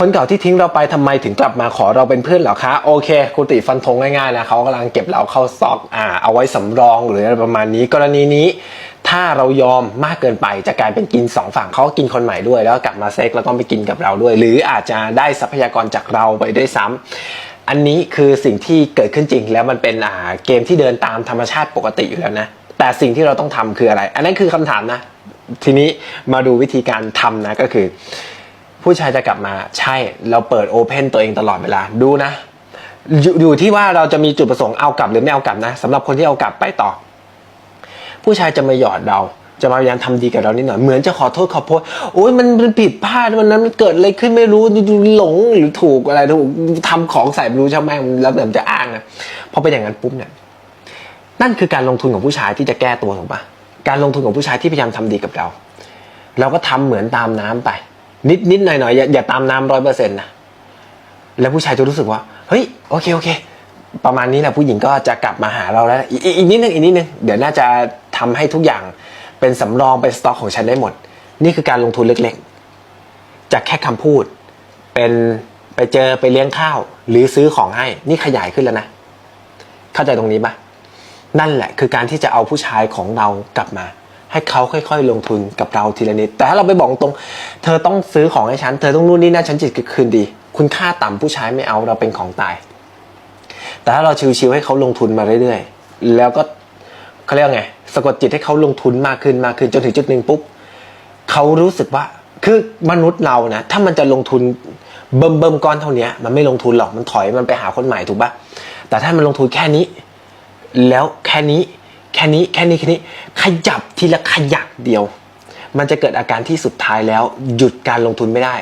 คนเก่าที่ทิ้งเราไปทำไมถึงกลับมาขอเราเป็นเพื่อนเหรอคะ โอเคครูติฟันธงง่ายๆนะเขากำลังเก็บเราเข้าซอกอ่าเอาไว้สำรองหรืออะไรประมาณนี้กรณีนี้ถ้าเรายอมมากเกินไปจะกลายเป็นกินสองฝั่งเขากินคนใหม่ด้วย แล้วกลับมาเซ็กแล้วก็ไปกินกับเราด้วย หรืออาจจะได้ทรัพยากรจากเราไปด้วยซ้ำอันนี้คือสิ่งที่เกิดขึ้นจริง แล้วมันเป็นอ่าเกมที่เดินตามธรรมชาติปกติอยู่แล้วนะแต่สิ่งที่เราต้องทำคืออะไร อันนั้นคือคำถามนะ ทีนี้มาดูวิธีการทำนะก็คือ ผู้ชายจะกลับมาใช่เราเปิดโอเพนตัวเองตลอดเวลาดูนะอยู่อยู่ที่ว่าเราจะมีจุดประสงค์เอากลับหรือไม่เอากลับนะสำหรับคนที่เอากลับไปต่อ ผู้ชายจะมาหยอดเราจะมาพยายามทำดีกับเรานิดหน่อยเหมือนจะขอโทษขอโพษโอ้ยมันมันผิดพลาดวันนั้นมันเกิดอะไรขึ้นไม่รู้หลงหรือถูกอะไรถูกทำของใส่ไม่รู้ช่างแม่งแล้วเดี๋ยวจะอ้างนะพอเป็นอย่างนั้นปุ๊บเนี่ยนั่นคือการลงทุนของผู้ชายที่จะแก้ตัวถูกปะการลงทุนของผู้ชายที่พยายามทำดีกับเรา เราก็ทำเหมือนตามน้ำไป นิดนิดหน่อยหน่อยอย่าอย่าตามน้ำร้อยเปอร์เซ็นต์นะแล้วผู้ชายจะรู้สึกว่า เฮ้ยโอเคโอเค ประมาณนี้แหละผู้หญิงก็จะกลับมาหาเราแล้วอีกอีกนิดนึงอีกนิดนึงเดี๋ยวน่าจะทำให้ทุกอย่างเป็นสำรองเป็นสต็อกของฉันได้หมด นี่คือการลงทุนเล็กๆ จากแค่คำพูด เป็นไปเจอไปเลี้ยงข้าว หรือซื้อของให้ นี่ขยายขึ้นแล้วนะ เข้าใจตรงนี้ปะนั่นแหละคือการที่จะเอาผู้ชายของเรากลับมา ให้เขาค่อย ๆ ลงทุนกับเราทีละนิด แต่ถ้าเราไปบอกตรง เธอต้องซื้อของให้ฉัน เธอต้องนู่นนี่นั่นฉันจิตคืนดี คุณค่าต่ำผู้ชายไม่เอาเราเป็นของตาย แต่ถ้าเราชิวๆให้เขาลงทุนมาเรื่อยๆ แล้วก็เขาเรียกไงสะกดจิตให้เขาลงทุนมากขึ้นมากขึ้นจนถึงจุดหนึ่งปุ๊บเขารู้สึกว่าคือมนุษย์เรานะถ้ามันจะลงทุนเบิ่มเบิ่มก้อนเท่านี้มันไม่ลงทุนหรอกมันถอยมันไปหาคนใหม่ถูกปะแต่ถ้ามันลงทุนแค่นี้ แล้วแค่นี้ แค่นี้แค่นี้แค่นี้ขยับทีละขยักเดียว มันจะเกิดอาการที่สุดท้ายแล้ว หยุดการลงทุนไม่ได้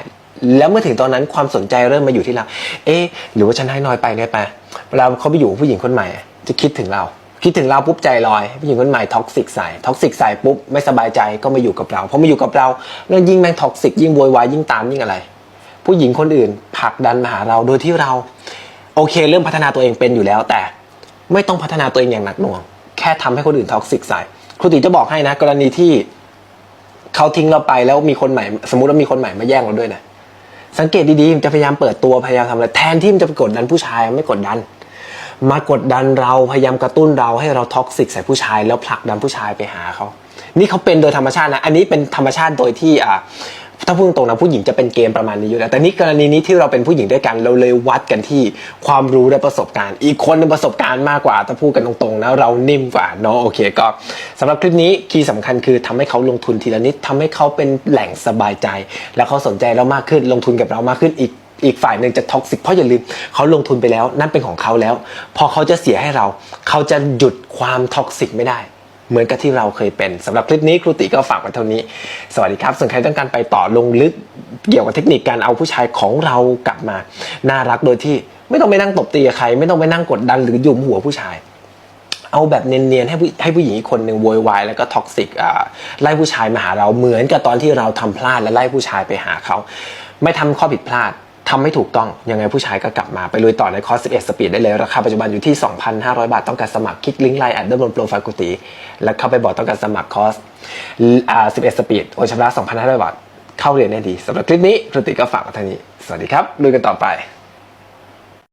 แล้วเมื่อถึงตอนนั้นความสนใจเริ่มมาอยู่ที่เรา เอ๊หรือว่าฉันให้น้อยไปเนี่ยไปเวลาเขาไปอยู่ผู้หญิงคนใหม่ จะคิดถึงเรา คิดถึงเราปุ๊บใจลอยผู้หญิงคนใหม่ท็อกซิกใส่ท็อกซิกใส่ปุ๊บไม่สบายใจก็มาอยู่กับเราพอมาอยู่กับเราแล้วยิ่งแม่งท็อกซิกยิ่งโวยวายยิ่งตามยิ่งอะไร ผู้หญิงคนอื่นผลักดันมาหาเราโดยที่เรา โอเค เริ่มพัฒนาตัวเองเป็นอยู่แล้วแต่ ไม่ต้องพัฒนาตัวเองอย่างหนักหน่วง ค่ทำให้คนอื่นท็อกซิกใส่ครูติจะบอกให้นะ กรณีที่เขาทิ้งเราไปแล้วมีคนใหม่ สมมติว่ามีคนใหม่มาแย่งเราด้วยนะสังเกตดีๆมันจะพยายามเปิดตัวพยายามทำอะไรแทนที่มันจะไปกดดันผู้ชายไม่กดดัน มากดดันเราพยายามกระตุ้นเราให้เราท็อกซิกใส่ผู้ชาย แล้วผลักดันผู้ชายไปหาเขานี่เขาเป็นโดยธรรมชาตินะ อันนี้เป็นธรรมชาติโดยที่อ่า ถ้าพูดตรงนะผู้หญิงจะเป็นเกมประมาณนี้อยู่แล้วแต่นี่กรณีนี้ที่เราเป็นผู้หญิงด้วยกันเราเลยวัดกันที่ความรู้และประสบการณ์ อีกคนประสบการณ์มากกว่าถ้าพูดกันตรงๆนะเรานิ่มกว่าเนาะโอเคก็สำหรับคลิปนี้คีย์สำคัญคือทำให้เขาลงทุนทีละนิดทำให้เขาเป็นแหล่งสบายใจ แล้วเขาสนใจเรามากขึ้นลงทุนกับเรามากขึ้นอีกอีกฝ่ายหนึ่งจะท็อกซิกเพราะอย่าลืมเขาลงทุนไปแล้วนั่นเป็นของเขาแล้ว พอเขาจะเสียให้เรา เขาจะหยุดความท็อกซิกไม่ได้ เหมือนกับที่เราเคยเป็นสำหรับคลิปนี้ครูติก็ฝากไว้เท่านี้ สวัสดีครับส่วนใครต้องการไปต่อลงลึกเกี่ยวกับเทคนิคการเอาผู้ชายของเรากลับมา น่ารักโดยที่ไม่ต้องไปนั่งตบตีใคร ไม่ต้องไปนั่งกดดันหรือยุมหัวผู้ชาย เอาแบบเนียนๆให้ผู้ให้ผู้หญิงคนหนึ่งโวยวายแล้วก็ท็อกซิกไล่ผู้ชายมาหาเราเหมือนกับตอนที่เราทำพลาดและไล่ผู้ชายไปหาเขา ไม่ทำข้อผิดพลาด ทำไม่ถูกต้อง ยังไงผู้ชายก็กลับมาไปลุยต่อในคอร์ส 11 สปีดได้เลย ราคาปัจจุบันอยู่ที่ 2,500 บาท ต้องการสมัครคลิกลิงก์ไลน์แอดด้านบนโปรไฟล์กุฏิแล้วเข้าไปบอกต้องการสมัครคอร์ส11 สปีดโอนชำระ 2,500 บาท เข้าเรียนได้ดีสำหรับคลิปนี้ครูติก็ฝากไว้ท่านี้ สวัสดีครับลุยกันต่อไป